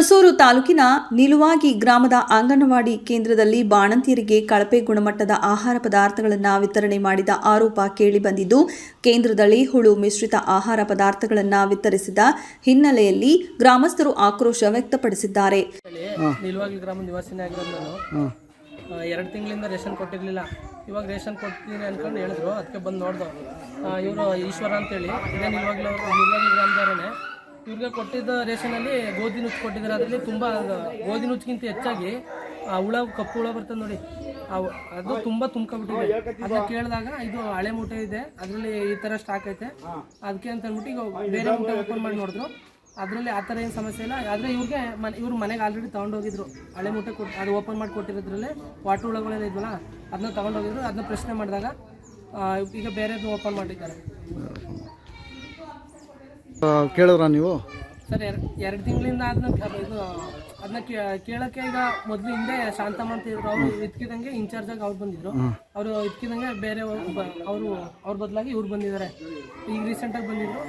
ಹುಣಸೂರು ತಾಲೂಕಿನ ನಿಲುವಾಗಿ ಗ್ರಾಮದ ಅಂಗನವಾಡಿ ಕೇಂದ್ರದಲ್ಲಿ ಬಾಣಂತಿಯರಿಗೆ ಕಳಪೆ ಗುಣಮಟ್ಟದ ಆಹಾರ ಪದಾರ್ಥಗಳನ್ನು ವಿತರಣೆ ಮಾಡಿದ ಆರೋಪ ಕೇಳಿಬಂದಿದ್ದು ಕೇಂದ್ರದಲ್ಲಿ ಹುಳು ಮಿಶ್ರಿತ ಆಹಾರ ಪದಾರ್ಥಗಳನ್ನು ವಿತರಿಸಿದ ಹಿನ್ನೆಲೆಯಲ್ಲಿ ಗ್ರಾಮಸ್ಥರು ಆಕ್ರೋಶ ವ್ಯಕ್ತಪಡಿಸಿದ್ದಾರೆ. ಹೇಳಿ ನಿಲ್ವಾಗ್ಲಿ ಗ್ರಾಮ ನಾನು. ಎರಡು ತಿಂಗಳಿಂದ ರೇಷನ್ ಕೊಟ್ಟಿರಲಿಲ್ಲ. ಇವಾಗ ರೇಷನ್ ಕೊಡ್ತೀನಿ ಅಂದ್ಕೊಂಡು ಹೇಳಿದ್ರು. ಅದಕ್ಕೆ ಬಂದು ನೋಡ್ದು. ಇವರು ಈಶ್ವರ ಅಂತೇಳಿ. ಇದೇ ನಿಲ್ವಾಗ್ಲಿ ಅವರು ನಿಲ್ವಾಗ್ಲಿ ಗ್ರಾಮದವರೇ ಇವ್ರಿಗೆ ಕೊಟ್ಟಿದ್ದ ರೇಷನಲ್ಲಿ ಗೋಧಿ ನುಚ್ಚು ಕೊಟ್ಟಿದ್ದಾರೆ. ಅದರಲ್ಲಿ ತುಂಬ ಗೋಧಿ ನುಚ್ಚಿಗಿಂತ ಹೆಚ್ಚಾಗಿ ಆ ಹುಳ, ಕಪ್ಪು ಹುಳ ಬರ್ತದೆ ನೋಡಿ. ಅವು ಅದು ತುಂಬ ತುಂಬ್ಕೊಬಿಟ್ಟಿದೆ ಅದನ್ನ ಕೇಳಿದಾಗ ಇದು ಹಳೆ ಮೂಟೆ ಇದೆ. ಅದರಲ್ಲಿ ಈ ಥರ ಸ್ಟಾಕ್ ಐತೆ. ಅದಕ್ಕೆ ಅಂತ ಅಂದ್ಬಿಟ್ಟು ಈಗ ಬೇರೆ ಮೂಟೆ ಓಪನ್ ಮಾಡಿ ನೋಡಿದ್ರು. ಅದರಲ್ಲಿ ಆ ಥರ ಏನು ಸಮಸ್ಯೆ ಇಲ್ಲ. ಆದರೆ ಇವ್ರಿಗೆ ಮನೆ, ಇವ್ರ ಮನೆಗೆ ಆಲ್ರೆಡಿ ತೊಗೊಂಡೋಗಿದ್ರು ಹಳೆ ಮೂಟೆ ಕೊಟ್ಟು ಅದು ಓಪನ್ ಮಾಡಿ ಕೊಟ್ಟಿರೋದ್ರಲ್ಲಿ ವಾಟರ್ ಹುಳಗಳೇನಿದ್ವಲ್ಲ ಅದನ್ನ ತೊಗೊಂಡೋಗಿದ್ರು ಅದನ್ನ ಪ್ರಶ್ನೆ ಮಾಡಿದಾಗ ಈಗ ಬೇರೆದು ಓಪನ್ ಮಾಡಿದ್ದಾರೆ. ಕೇಳಿದ್ರ ನೀವು? ಸರ್ ಎರಡು ತಿಂಗಳಿಂದ ಅದನ್ನ ಇದು ಅದನ್ನ ಕೇಳಕ್ಕೆ ಈಗ ಮೊದಲು ಹಿಂದೆ ಶಾಂತಮ್ಮ ಅಂತ ಇದ್ರು. ಅವರು ಇದ್ಕಿದಂಗೆ ಇನ್ಚಾರ್ಜ್ ಆಗಿ ಅವ್ರು ಬಂದಿದ್ರು. ಅವರು ಇದ್ಕಿದಂಗೆ ಬೇರೆ ಅವರು ಅವ್ರ ಬದಲಾಗಿ ಇವ್ರು ಬಂದಿದ್ದಾರೆ. ಈಗ ರೀಸೆಂಟಾಗಿ ಬಂದಿದ್ರು.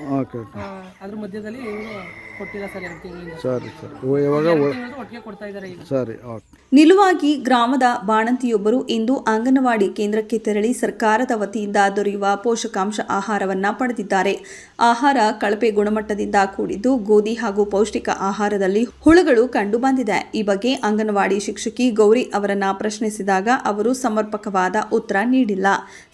ಅದ್ರ ಮಧ್ಯದಲ್ಲಿ ಇವರು ಕೊಟ್ಟಿಲ್ಲ ಸರ್ ಎರಡು ತಿಂಗಳಿಂದ. ಸರಿ ಸರಿ. ಓ, ಇವಾಗ ಎರಡು ಒಟ್ಟಿಗೆ ಕೊಡ್ತಾ ಇದ್ದಾರೆ ಈಗ. ಸರಿ ಓಕೆ. ನಿಲುವಾಗಿ ಗ್ರಾಮದ ಬಾಣಂತಿಯೊಬ್ಬರು ಇಂದು ಅಂಗನವಾಡಿ ಕೇಂದ್ರಕ್ಕೆ ತೆರಳಿ ಸರ್ಕಾರದ ವತಿಯಿಂದ ದೊರೆಯುವ ಪೋಷಕಾಂಶ ಆಹಾರವನ್ನ ಪಡೆದಿದ್ದಾರೆ. ಆಹಾರ ಕಳಪೆ ಗುಣಮಟ್ಟದಿಂದ ಕೂಡಿದ್ದು ಗೋಧಿ ಹಾಗೂ ಪೌಷ್ಟಿಕ ಆಹಾರದಲ್ಲಿ ಹುಳುಗಳು ಕಂಡು ಬಂದಿದೆ ಈ ಬಗ್ಗೆ ಅಂಗನವಾಡಿ ಶಿಕ್ಷಕಿ ಗೌರಿ ಅವರನ್ನ ಪ್ರಶ್ನಿಸಿದಾಗ ಅವರು ಸಮರ್ಪಕವಾದ ಉತ್ತರ ನೀಡಿಲ್ಲ.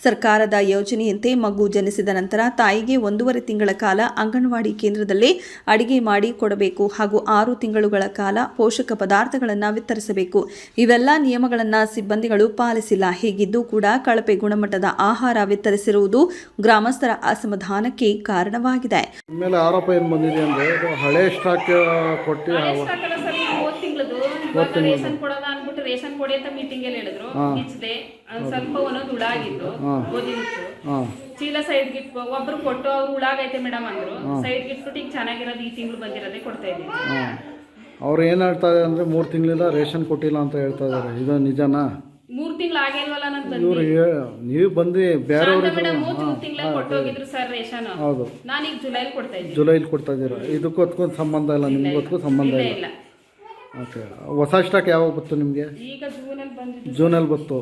ಸರ್ಕಾರದ ಯೋಜನೆಯಂತೆ ಮಗು ಜನಿಸಿದ ನಂತರ ತಾಯಿಗೆ ಒಂದೂವರೆ ತಿಂಗಳ ಕಾಲ ಅಂಗನವಾಡಿ ಕೇಂದ್ರದಲ್ಲೇ ಅಡಿಗೆ ಮಾಡಿ ಕೊಡಬೇಕು ಹಾಗೂ ಆರು ತಿಂಗಳುಗಳ ಕಾಲ ಪೋಷಕ ಪದಾರ್ಥಗಳನ್ನು ವಿತರಿಸಬೇಕು. ಇವೆಲ್ಲ ನಿಯಮಗಳನ್ನು ಸಿಬ್ಬಂದಿಗಳು ಪಾಲಿಸಿಲ್ಲ. ಹೀಗಿದ್ದು ಕೂಡ ಕಳಪೆ ಗುಣಮಟ್ಟದ ಆಹಾರ ವಿತರಿಸಿರುವುದು ಗ್ರಾಮಸ್ಥರ ಅಸಮಾಧಾನಕ್ಕೆ ಕಾರಣವಾಗಿದೆ. ಮೇಲೆ ಆರೋಪ ಏನು ಬಂದಿದೆ ಅಂದರೆ ಹಳೆ ಸ್ಟಾಕ್ ಕೊಟ್ಟು ರೇಷನ್ ಅನ್ಬಿಟ್ಟು ರೇಷನ್ ಕೊಡಿ ಅಂತ ಮೀಟಿಂಗ್ ಅಲ್ಲಿ ಹೇಳಿದ್ರು. ಸ್ವಲ್ಪ ಒಂದೊಂದು ಹುಳ ಆಗಿತ್ತು ಚೀಲ ಸೈಡ್ ಗಿಟ್ ಒಬ್ರು ಕೊಟ್ಟು ಅವ್ರು ಹುಳಾಗೈತೆ ಮೇಡಮ್ ಅಂದ್ರು. ಸೈಡ್ ಗಿಟ್ಬಿಟ್ಟು ಈಗ ಚೆನ್ನಾಗಿರೋದು ಈ ತಿಂಗಳು ಬಂದಿರೋದೇ ಕೊಡ್ತಾ ಇದ್ದೀವಿ ಹಾಂ ಅವ್ರು ಏನು ಹೇಳ್ತಾ ಇದ್ದಾರೆ ಅಂದರೆ ಮೂರು ತಿಂಗಳಿಂದ ರೇಷನ್ ಕೊಟ್ಟಿಲ್ಲ ಅಂತ ಹೇಳ್ತಾ ಇದ್ದಾರೆ ಇದು ನಿಜನಾ? ಮೂರ್ ತಿಂಗಳು ಆಗಿಲ್ವಲ್ಲ ನಾನು ಬಂದಿ. ನೀವು ಬಂದು ಬೇರೆಯವ್ರಿಗೆ ಮೇಡಮ್ ಜೂನ್ ತಿಂಗಳ ಕೊಟ್ಟೋಗಿದ್ರು ಸರ್ ರೇಷನ್. ಹೌದು. ನಾನೀಗ ಜುಲೈಲಿ ಕೊಡ್ತಾ ಇದ್ದೀನಿ. ಜುಲೈಲಿ ಕೊಡ್ತಾ ಇದ್ದೀರಾ? ಇದಕ್ಕೂ ಅದಕ್ಕೂ ಸಂಬಂಧ ಇಲ್ಲ ನಿಮ್ಗೊತ್ಗೂ ಸಂಬಂಧ ಇಲ್ಲ ಓಕೆ ಹೊಸ ಸ್ಟಾಕ್ ಯಾವಾಗ ಬಂತು ನಿಮಗೆ? ಈಗ ಜೂನಲ್ಲಿ ಬಂದಿದ್ದು ಜೂನಲ್ಲಿ ಬಂತು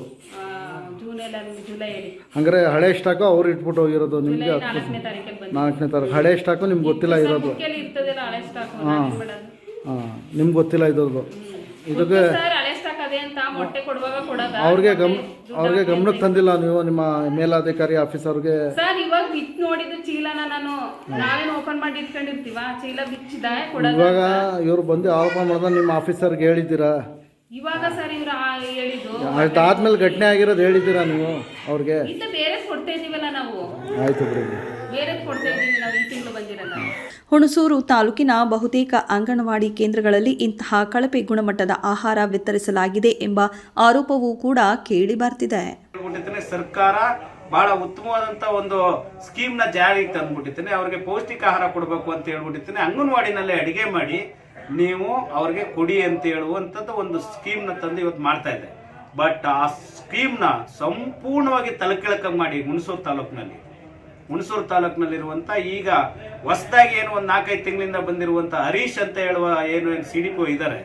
ಜೂನಲ್ಲಿ ಹಂಗಾರೆ ಹಳೆ ಸ್ಟಾಕು ಅವ್ರು ಇಟ್ಬಿಟ್ಟು ಹೋಗಿರೋದು ನಿಮಗೆ ಜುಲೈ ನಾಲ್ಕನೇ ತಾರೀಕಲ್ಲಿ ಬಂದಿದ್ದು ನಾಲ್ಕನೇ ತಾರೀಕು. ಹಳೆ ಸ್ಟಾಕು ನಿಮ್ಗೆ ಗೊತ್ತಿಲ್ಲ ಇರೋದು. ಹಾಂ ಇರ್ತದಲ್ಲ ಹಳೆ ಸ್ಟಾಕ್ ಮೇಡಮ್ ಹಾಂ ನಿಮ್ಗೆ ಗೊತ್ತಿಲ್ಲ ಇದ್ರದ್ದು. ಇದಕ್ಕೆ ಸರ್ ಹಳೆ ಸ್ಟಾಕ್ ಅದೇ ಅಂತ ಮೊಟ್ಟೆ ಕೊಡುವಾಗ ಕೊಡೋದ? ಅವ್ರಿಗೆ ಗಮ್ ಅವ್ರಿಗೆ ಗಮನಕ್ಕೆ ತಂದಿಲ್ಲ ನೀವು ನಿಮ್ಮ ಮೇಲಾಧಿಕಾರಿ ಆಫೀಸರ್ಗೆ ಸರ್ ಇವಾಗ ಬಿಚ್ಚಿ ನೋಡಿದ್ದು ಚೀಲನ ನಾನು ನಾವೇನು ಓಪನ್ ಮಾಡಿ ಇಟ್ಕೊಂಡಿರ್ತೀವ? ಚೀಲ ಬಿಚ್ಚಿದ ಕೊಡೋದು ಇವಾಗ ಇವ್ರು ಬಂದು ಆರೋಪ ಮಾಡಿದ್ರೆ ನಿಮ್ಮ ಆಫೀಸರ್ಗೆ ಹೇಳಿದ್ದೀರಾ? ಇವಾಗ ಸರ್ ಇವ್ರು ಹೇಳಿದ್ದು. ಅದಾದ್ಮೇಲೆ ಘಟನೆ ಆಗಿರೋದು ಹೇಳಿದ್ದೀರಾ ನೀವು ಅವ್ರಿಗೆ? ಇಂತ ಬೇರೆ ಕೊಡ್ತಾ ಇದೀವಲ್ಲ ನಾವು. ಆಯ್ತು ಬಿಡಿ ಬೇರೆ ಕೊಡ್ತಾ ಇದೀವಿ ನಾವು ಈ ತಿಂಗಳು ಬಂದಿರಲ್ಲ ಹುಣಸೂರು ತಾಲೂಕಿನ ಬಹುತೇಕ ಅಂಗನವಾಡಿ ಕೇಂದ್ರಗಳಲ್ಲಿ ಇಂತಹ ಕಳಪೆ ಗುಣಮಟ್ಟದ ಆಹಾರ ವಿತರಿಸಲಾಗಿದೆ ಎಂಬ ಆರೋಪವೂ ಕೂಡ ಕೇಳಿ ಬರ್ತಿದೆ. ಸರ್ಕಾರ ಬಹಳ ಉತ್ತಮವಾದಂತ ಒಂದು ಸ್ಕೀಮ್ನ ಜಾರಿಗೆ ತಂದ್ಬಿಟ್ಟಿದ್ದೇನೆ ಅವ್ರಿಗೆ ಪೌಷ್ಟಿಕ ಆಹಾರ ಕೊಡಬೇಕು ಅಂತ ಹೇಳ್ಬಿಟ್ಟಿದ್ದೇನೆ ಅಂಗನವಾಡಿನಲ್ಲಿ ಅಡಿಗೆ ಮಾಡಿ ನೀವು ಅವ್ರಿಗೆ ಕೊಡಿ ಅಂತ ಹೇಳುವಂಥದ್ದು ಒಂದು ಸ್ಕೀಮ್ನ ತಂದು ಇವತ್ತು ಮಾಡ್ತಾ ಇದೆ ಬಟ್ ಆ ಸ್ಕೀಮ್ನ ಸಂಪೂರ್ಣವಾಗಿ ತಲೆಕೆಳಕಂಗೆ ಮಾಡಿ ಹುಣಸೂರು ತಾಲೂಕಿನಲ್ಲಿ. ಹುಣಸೂರು ತಾಲೂಕಿನಲ್ಲಿರುವಂತ ಈಗ ಹೊಸದಾಗಿ ಏನು ಒಂದು ನಾಲ್ಕೈದು ತಿಂಗಳಿಂದ ಬಂದಿರುವಂತ ಹರೀಶ್ ಅಂತ ಹೇಳುವ ಏನು ಏನು ಸಿ ಡಿ ಪಿ ಇದ್ದಾರೆ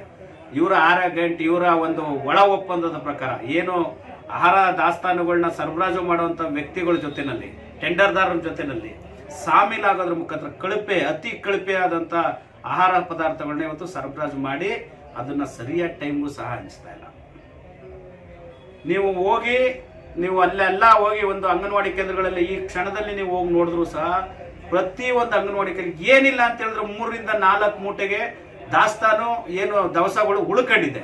ಇವರ ಆರ ಗಂಟೆ, ಇವರ ಒಂದು ಒಳ ಒಪ್ಪಂದದ ಪ್ರಕಾರ ಏನು ಆಹಾರ ದಾಸ್ತಾನುಗಳನ್ನ ಸರಬರಾಜು ಮಾಡುವಂತ ವ್ಯಕ್ತಿಗಳ ಜೊತೆಯಲ್ಲಿ ಟೆಂಡರ್ದಾರರ ಜೊತೆಯಲ್ಲಿ ಸಾಮೀಲಾಗೋದ್ರ ಮುಖಾಂತರ ಕಳಪೆ, ಅತಿ ಕಳಪೆ ಆದಂತ ಆಹಾರ ಪದಾರ್ಥಗಳನ್ನ ಇವತ್ತು ಸರಬರಾಜು ಮಾಡಿ ಅದನ್ನ ಸರಿಯಾದ ಟೈಮ್ಗೂ ಸಹ ಹಂಚ್ತಾ ಇಲ್ಲ. ನೀವು ಹೋಗಿ, ನೀವು ಅಲ್ಲೆಲ್ಲ ಹೋಗಿ ಒಂದು ಅಂಗನವಾಡಿ ಕೇಂದ್ರಗಳಲ್ಲಿ ಈ ಕ್ಷಣದಲ್ಲಿ ನೀವು ಹೋಗಿ ನೋಡಿದ್ರು ಸಹ ಪ್ರತಿ ಒಂದು ಅಂಗನವಾಡಿ ಕೇಂದ್ರ ಏನಿಲ್ಲ ಅಂತ ಹೇಳಿದ್ರೆ ಮೂರರಿಂದ ನಾಲ್ಕು ಮೂಟೆಗೆ ದಾಸ್ತಾನು, ಏನು ದವಸಗಳು ಉಳ್ಕೊಂಡಿದೆ.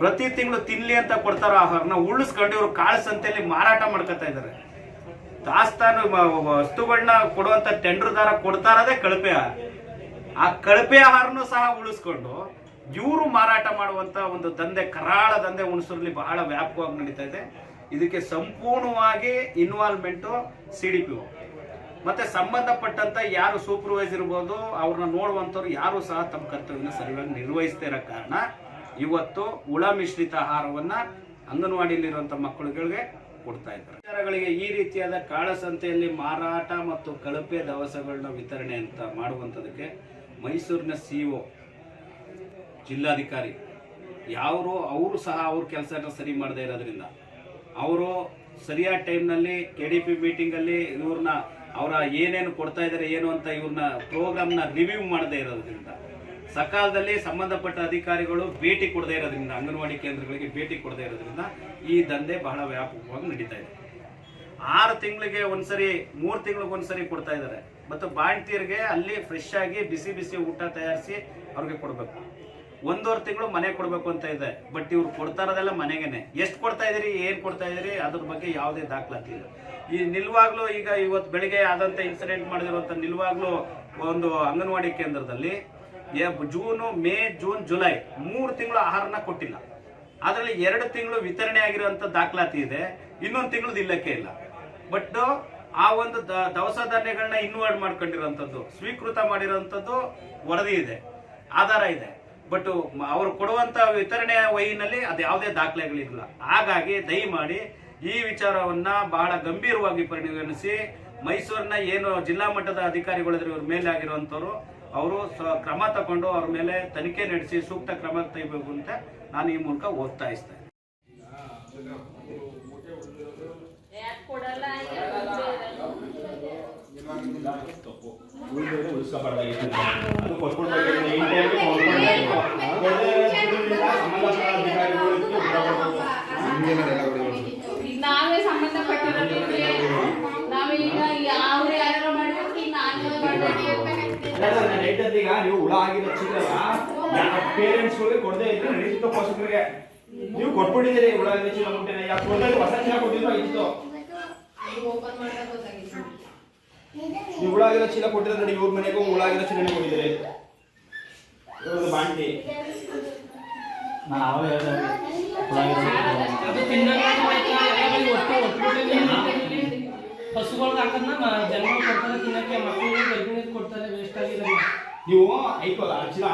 ಪ್ರತಿ ತಿಂಗಳು ತಿನ್ಲಿ ಅಂತ ಕೊಡ್ತಾರೋ ಆಹಾರನ ಉಳಿಸ್ಕೊಂಡು ಇವರು ಕಾಳು ಸಂತೆಯಲ್ಲಿ ಮಾರಾಟ ಮಾಡ್ಕೊತಾ ಇದ್ದಾರೆ. ದಾಸ್ತಾನು ವಸ್ತುಗಳನ್ನ ಕೊಡುವಂತ ಟೆಂಡರ್ದಾರ ಕೊಡ್ತಾ ಇರೋದೇ ಕಳಪೆ. ಆ ಕಳಪೆ ಆಹಾರನೂ ಸಹ ಉಳಿಸ್ಕೊಂಡು ಇವರು ಮಾರಾಟ ಮಾಡುವಂತ ಒಂದು ದಂಧೆ, ಕರಾಳ ದಂಧೆ ಉಣಸೂರಲ್ಲಿ ಬಹಳ ವ್ಯಾಪಕವಾಗಿ ನಡೀತಾ ಇದೆ. ಇದಕ್ಕೆ ಸಂಪೂರ್ಣವಾಗಿ ಇನ್ವಾಲ್ವ್ಮೆಂಟು ಸಿ ಡಿ ಪಿ ಮತ್ತೆ ಸಂಬಂಧಪಟ್ಟಂತ ಯಾರು ಸೂಪರ್ವೈಸ್ ಇರ್ಬೋದು, ಅವ್ರನ್ನ ನೋಡುವಂಥವ್ರು ಯಾರು ಸಹ ತಮ್ಮ ಕರ್ತವ್ಯನ ಸರಿಯಾಗಿ ನಿರ್ವಹಿಸದೆ ಇರೋ ಕಾರಣ ಇವತ್ತು ಉಳ ಮಿಶ್ರಿತ ಆಹಾರವನ್ನ ಅಂಗನವಾಡಿಯಲ್ಲಿರುವಂತ ಮಕ್ಕಳುಗಳಿಗೆ ಕೊಡ್ತಾ ಇದ್ದಾರೆ. ವಿಚಾರಗಳಿಗೆ ಈ ರೀತಿಯಾದ ಕಾಳಸಂತೆಯಲ್ಲಿ ಮಾರಾಟ ಮತ್ತು ಕಳಪೆ ದವಸಗಳನ್ನ ವಿತರಣೆ ಅಂತ ಮಾಡುವಂಥದಕ್ಕೆ ಮೈಸೂರಿನ ಸಿ ಒ ಜಿಲ್ಲಾಧಿಕಾರಿ, ಯಾರು ಅವರು ಸಹ ಅವ್ರ ಕೆಲಸನ ಸರಿ ಮಾಡದೇ ಇರೋದ್ರಿಂದ. ಅವರು ಸರಿಯಾದ ಟೈಮ್ನಲ್ಲಿ ಕೆ ಡಿ ಪಿ ಮೀಟಿಂಗಲ್ಲಿ ಇವ್ರನ್ನ, ಅವರ ಏನೇನು ಕೊಡ್ತಾ ಇದ್ದಾರೆ, ಏನು ಅಂತ ಇವ್ರನ್ನ ಪ್ರೋಗ್ರಾಮ್ನ ರಿವ್ಯೂ ಮಾಡದೇ ಇರೋದ್ರಿಂದ. ಸಕಾಲದಲ್ಲಿ ಸಂಬಂಧಪಟ್ಟ ಅಧಿಕಾರಿಗಳು ಭೇಟಿ ಕೊಡದೇ ಇರೋದ್ರಿಂದ, ಅಂಗನವಾಡಿ ಕೇಂದ್ರಗಳಿಗೆ ಭೇಟಿ ಕೊಡದೇ ಇರೋದ್ರಿಂದ ಈ ದಂಧೆ ಬಹಳ ವ್ಯಾಪಕವಾಗಿ ನಡೀತಾ ಇದೆ. ಆರು ತಿಂಗಳಿಗೆ ಒಂದ್ಸರಿ, ಮೂರು ತಿಂಗಳಿಗೆ ಒಂದ್ಸರಿ ಕೊಡ್ತಾ ಇದ್ದಾರೆ. ಮತ್ತು ಬಾಣ್ತಿಯರಿಗೆ ಅಲ್ಲಿ ಫ್ರೆಶ್ ಆಗಿ ಬಿಸಿ ಬಿಸಿ ಊಟ ತಯಾರಿಸಿ ಅವ್ರಿಗೆ ಕೊಡಬೇಕು. ಒಂದೂವರೆ ತಿಂಗಳು ಮನೆ ಕೊಡಬೇಕು ಅಂತ ಇದೆ. ಬಟ್ ಇವ್ರು ಕೊಡ್ತಾ ಇರೋದೆಲ್ಲ ಮನೆಗೇನೆ. ಎಷ್ಟು ಕೊಡ್ತಾ ಇದೀರಿ ಏನು ಕೊಡ್ತಾ ಇದೀರಿ ಅದ್ರ ಬಗ್ಗೆ ಯಾವುದೇ ದಾಖಲಾತಿ ಇಲ್ಲ. ಈ ನಿಲ್ವಾಗ್ಲೂ ಈಗ ಇವತ್ತು ಬೆಳಿಗ್ಗೆ ಆದಂಥ ಇನ್ಸಿಡೆಂಟ್ ಮಾಡಿದಿರುವಂಥ ನಿಲ್ವಾಗ್ಲೂ ಒಂದು ಅಂಗನವಾಡಿ ಕೇಂದ್ರದಲ್ಲಿ ಜೂನು, ಮೇ, ಜೂನ್, ಜುಲೈ ಮೂರು ತಿಂಗಳು ಆಹಾರನ ಕೊಟ್ಟಿಲ್ಲ. ಅದರಲ್ಲಿ ಎರಡು ತಿಂಗಳು ವಿತರಣೆ ಆಗಿರುವಂತ ದಾಖಲಾತಿ ಇದೆ. ಇನ್ನೊಂದು ತಿಂಗಳದ್ದು ಇಲ್ಲಕ್ಕೆ ಇಲ್ಲ. ಬಟ್ ಆ ಒಂದು ದವಸ ಧಾನ್ಯಗಳನ್ನ ಇನ್ವರ್ಟ್ ಮಾಡ್ಕೊಂಡಿರುವಂಥದ್ದು, ಸ್ವೀಕೃತ ಮಾಡಿರೋಂಥದ್ದು ವರದಿ ಇದೆ, ಆಧಾರ ಇದೆ. ಬಟ್ ಅವರು ಕೊಡುವಂತ ವಿತರಣೆ ವಹಿನಲ್ಲಿ ಅದು ಯಾವುದೇ ದಾಖಲೆಗಳಿಲ್ಲ. ಹಾಗಾಗಿ ದಯಮಾಡಿ ಈ ವಿಚಾರವನ್ನ ಬಹಳ ಗಂಭೀರವಾಗಿ ಪರಿಗಣಿಸಿ, ಮೈಸೂರಿನ ಏನು ಜಿಲ್ಲಾ ಮಟ್ಟದ ಅಧಿಕಾರಿಗಳಿದ್ರೆ ಇವ್ರ ಮೇಲೆ ಆಗಿರುವಂತವ್ರು ಅವರು ಕ್ರಮ ತಗೊಂಡು ಅವ್ರ ಮೇಲೆ ತನಿಖೆ ನಡೆಸಿ ಸೂಕ್ತ ಕ್ರಮ ತೆಗಿಬೇಕು ಅಂತ ನಾನು ಈ ಮೂಲಕ ಕೊಡಲ್ಲ ಕೊಟ್ಕೊಡ್ಬೇಕು. ಕೊಡ್ಬೇಕು. ಈಗ ನಾವೇ ಸಂಬಂಧಪಟ್ಟಿರೋದಿದ್ರೆ ನಾವೇ ಈಗ ಅವ್ರು ಯಾರು ಮಾಡ್ಬೇಕು ಈಗ ನಾವೇ ಮಾಡ್ಬೇಕು ಈಗ ಹುಳ ಆಗಿರೋ ಚಿತ್ರನ ಪೇರೆಂಟ್ಸ್ಗಳಿಗೆ ಕೊಡದೇ ಇದ್ರೆ ನಡೀತಿತ್ತು ಪೋಷಕರಿಗೆ ನೀವು ಕೊಟ್ಬಿಟ್ಟಿದ್ದೀರಿ ಹುಳ ಆಗಿರೋ ಯಾಕೆ ಕೊಡದೇ ಹೊಸ ಚೀಲ ಕೊಟ್ಟಿದ್ರು ಇತ್ತು ನೀವು ಹುಳ ಆಗಿರೋ ಚೀಲ ಕೊಟ್ಟಿದ್ರೆ ನೋಡಿ ಇವ್ರ ಮನೆಗೂ ಹುಳ ಆಗಿರೋ ಚೀಲನೇ ಕೊಟ್ಟಿದ್ದೀರಿ ಇವ್ರದ್ದು ಬಾಂಟಿ ನಾನು ಅವಾಗ ಹೇಳ್ದೆ ಹಸುಗಳ್ಗೆ ಹಾಕೋದ್ನ ಮ- ಕೊಡ್ತಾರೆ ತಿನ್ನಕ್ಕೆ ಮಕ್ಕಳಿಗೆ ಕೊಡ್ತಾರೆ ವೇಸ್ಟ್ ಆಗಿರಲ್ಲ ನೀವು ಐಕೋ ಚೀಲ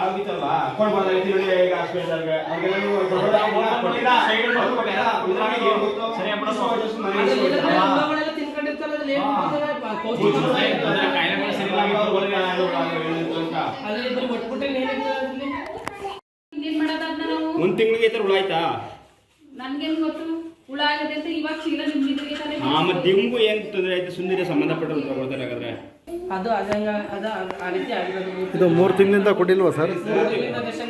ಕೊಡ್ಬೋದಾಗಿತ್ತು ನೋಡಿ ಈಗ ಹಾಸ್ಪಿಟಲ್ಗೆ ಅವ್ರಿಗೆಲ್ಲ ನೀವು ಕೊಡ್ಬೋದಾಗಿಲ್ಲ, ಕೊಟ್ಟಿಲ್ಲ ಅವ್ರು ಕೊಟ್ಟಿಲ್ಲ, ಇದ್ರಾಗೆ ಏನ್ ಗೊತ್ತು? just ಮನೆಗೆ ಒಂದ್ ತಿಂಗಳಿಗೆ ಹುಳ ಆಯ್ತಾ? ನನ್ಗೇನ್ ಗೊತ್ತು? ಹುಳ ಆಗದೆ ಅಂತ ಇವಾಗ ಚೀಲ ನಿಮ್ಮಿದ್ರಿಗೆ ತಾನೇ ಹಾ ಮತ್ತೆ ನಿಮ್ಗೂ ಏನ್ ತೊಂದರೆ ಆಯ್ತು? ಸುಂದರ ಹಾಗಾದ್ರೆ. ಅದು ಅದಂಗ ಅದ ಆ ರೀತಿ ಆಗಿರೋದು ಇದು ಮೂರು ತಿಂಗಳಿಂದ. ಕೊಟ್ಟಿಲ್ವಾ ಸರ್?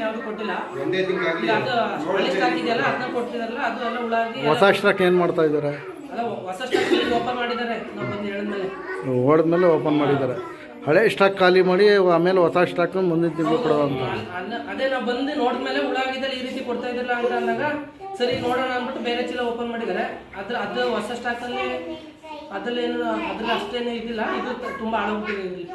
ಯಾವ್ದು ಕೊಟ್ಟಿಲ್ಲ. ಈಗ ಅದು ಹಳೆ ಸ್ಟಾಕ್ ಇದೆಯಲ್ಲ ಅದನ್ನ ಕೊಡ್ತಿದಾರಲ್ಲ ಅದು ಎಲ್ಲ ಹುಳ ಆಗಿ ಹೊಸ ಅಕ್ಷರಕ್ಕೆ ಏನು ಮಾಡ್ತಾ ಇದ್ದಾರೆ? ಹೊಸ ಸ್ಟಾಕ್ ಓಪನ್ ಮಾಡಿದ್ದಾರೆ ನಾವು ಬಂದು ಹೇಳಿದ್ಮೇಲೆ. ಓಡಿದ್ಮೇಲೆ ಓಪನ್ ಮಾಡಿದ್ದಾರೆ. ಹಳೆ ಸ್ಟಾಕ್ ಖಾಲಿ ಮಾಡಿ ಆಮೇಲೆ ಹೊಸ ಸ್ಟಾಕ್ ಮುಂದಿನ ತಿಂಗಳು ಕೊಡೋ ಅಂತ. ಅಲ್- ಅಲ್ಲ- ಅದೇ ನಾವು ಬಂದು ನೋಡಿದ್ಮೇಲೆ ಹುಳ ಆಗಿದ್ದಲ್ಲಿ ಈ ರೀತಿ ಕೊಡ್ತಾ ಇದ್ದಿಲ್ಲ ಅಂತ ಅಂದಾಗ ಸರಿ ನೋಡೋಣ ಅಂದ್ಬಿಟ್ಟು ಬೇರೆ ಚೀಲ ಓಪನ್ ಮಾಡಿದ್ದಾರೆ. ಅದ್ರ ಅದು ಹೊಸ ಸ್ಟಾಕ್ ಅಲ್ಲಿ ಅದ್ರಲ್ಲಿ ಏನು ಅದ್ರಲ್ಲಿ ಅಷ್ಟೇನು ಇದಿಲ್ಲ ಇದು ತ- ತುಂಬಾ ಹಳೋಗ್ಬಿಟ್ಟಿದೆ ಇಲ್ಲಿ.